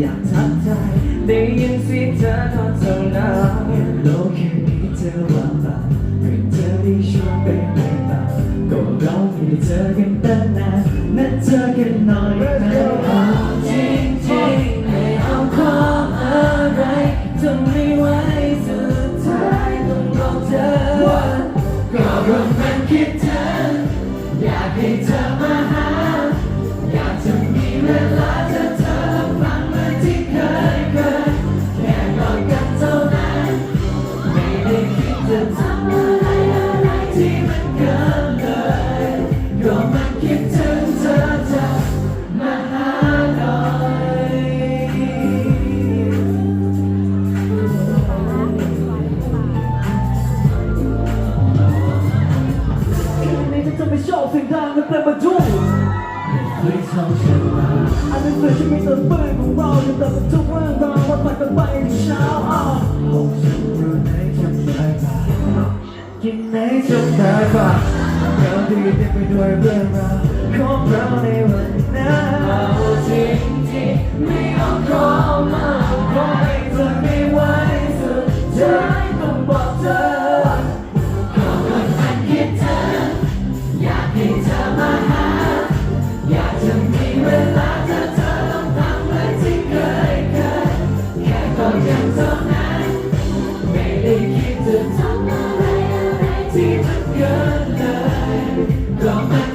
อยากทักทายได้ยินเสียงเธอทอดเท่านั้นโลกแค่นี้เธอว่างเปล่า ก็มันคิดถึง เราอันนั้นคือชีวิตเติมเปื้อนของเราจนเติมทุกเรื่องราวว่าปัดกันไปในเช้าอะบอกฉันอยู่ไหนจำได้ป่ะกินไหนจจำได้ป่ะเราดีเต็มไปด้วยเรื่องราวของเราในวันนั้นเอาจริงที่ไม่เอาขอมาขอให้เธอไม่ไหวสุดท้ายต้องบอกเธอก็คนมันคิดถึงอยากให้เธอมาหา อยากจะมีเวลาเจอเธอต้องทำเหมือนที่เคยเคยแค่กอดกันเท่านั้นไม่ได้คิดจะทำอะไรอะไรที่มันเกิน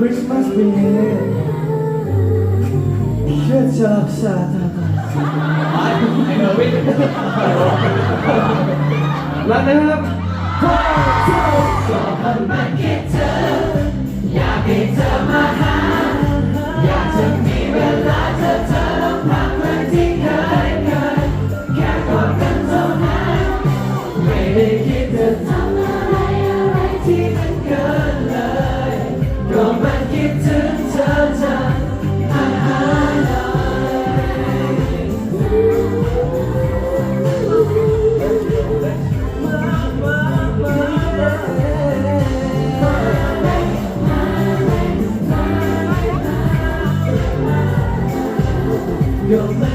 นคิดถึงเธอจะมาหาหน่อยคริสต์มาสปีนี้ทำไมนะครินเชื่อเจอชาตาตาแล้วนะครับพ่อเจ้าก็มันมาคิดถึงอยากให้เธอมาหาอยากจะมีเวลาเจอเธอลำพังเหมือนที่เคยเคยแค่กอดกันเท่านั้นไม่ได้คิดจะ ก็